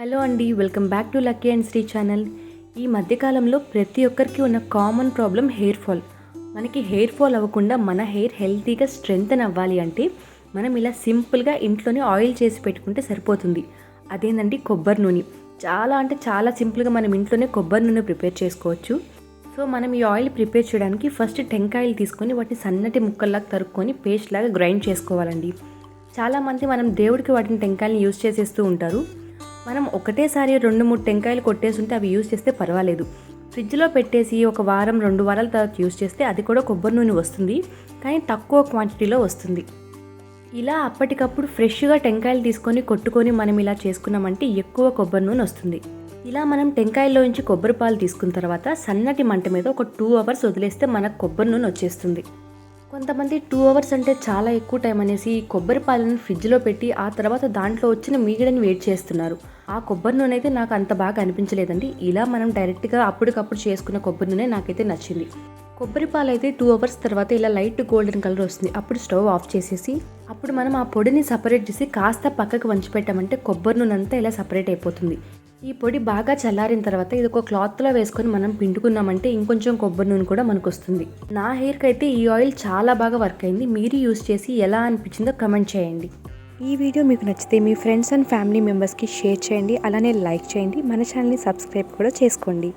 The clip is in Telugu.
హలో అండి welcome back to Lucky and Shri channel. ఈ మధ్యకాలంలో ప్రతి ఒక్కరికి ఉన్న కామన్ ప్రాబ్లం హెయిర్ ఫాల్. మనకి హెయిర్ ఫాల్ అవ్వకుండా మన హెయిర్ హెల్తీగా స్ట్రెంగ్తన్ అవ్వాలి అంటే మనం ఇలా సింపుల్గా ఇంట్లోనే ఆయిల్ చేసి పెట్టుకుంటే సరిపోతుంది. అదేనండి కొబ్బరి నూనె. చాలా అంటే చాలా సింపుల్గా మనం ఇంట్లోనే కొబ్బరి నూనె ప్రిపేర్ చేసుకోవచ్చు. సో మనం ఈ ఆయిల్ ప్రిపేర్ చేయడానికి ఫస్ట్ టెంకాయలు తీసుకొని వాటిని సన్నటి ముక్కల్లాగా తరుక్కొని పేస్ట్ లాగా గ్రైండ్ చేసుకోవాలండి. చాలామంది మనం దేవుడికి వాటిని టెంకాయలను యూజ్ చేసేస్తూ ఉంటారు. మనం ఒకటేసారి రెండు మూడు టెంకాయలు కొట్టేసి ఉంటే అవి యూజ్ చేస్తే పర్వాలేదు. ఫ్రిడ్జ్లో పెట్టేసి ఒక వారం రెండు వారాల తర్వాత యూజ్ చేస్తే అది కూడా కొబ్బరి నూనె వస్తుంది. కానీ తక్కువ క్వాంటిటీలో వస్తుంది. ఇలా అప్పటికప్పుడు ఫ్రెష్గా టెంకాయలు తీసుకొని కొట్టుకొని మనం ఇలా చేసుకున్నామంటే ఎక్కువ కొబ్బరి నూనె వస్తుంది. ఇలా మనం టెంకాయల్లోంచి కొబ్బరి పాలు తీసుకున్న తర్వాత సన్నటి మంట మీద ఒక టూ అవర్స్ వదిలేస్తే మనకు కొబ్బరి నూనె వచ్చేస్తుంది. కొంతమంది టూ అవర్స్ అంటే చాలా ఎక్కువ టైం అనేసి కొబ్బరి పాలను ఫ్రిడ్జ్లో పెట్టి ఆ తర్వాత దాంట్లో వచ్చిన మీగడని వెయిట్ చేస్తున్నారు. ఆ కొబ్బరి నూనె అయితే నాకు అంత బాగా అనిపించలేదండి. ఇలా మనం డైరెక్ట్గా అప్పటికప్పుడు చేసుకున్న కొబ్బరి నూనె నాకైతే నచ్చింది. కొబ్బరి పాలు అయితే టూ అవర్స్ తర్వాత ఇలా లైట్ గోల్డెన్ కలర్ వస్తుంది. అప్పుడు స్టవ్ ఆఫ్ చేసేసి అప్పుడు మనం ఆ పొడిని సపరేట్ చేసి కాస్త పక్కకు వంచి పెట్టామంటే కొబ్బరి నూనె అంతా ఇలా సపరేట్ అయిపోతుంది. ఈ పొడి బాగా చల్లారిన తర్వాత ఇది ఒక క్లాత్లో వేసుకొని మనం పిండుకున్నామంటే ఇంకొంచెం కొబ్బరి నూనె కూడా మనకు వస్తుంది నా హెయిర్కి అయితే ఈ ఆయిల్ చాలా బాగా వర్క్ అయింది. మీరు యూస్ చేసి ఎలా అనిపించిందో కమెంట్ చేయండి. ఈ వీడియో మీకు నచ్చితే మీ ఫ్రెండ్స్ అండ్ ఫ్యామిలీ మెంబర్స్కి షేర్ చేయండి. అలానే లైక్ చేయండి. మన ఛానల్ని సబ్స్క్రైబ్ కూడా చేసుకోండి.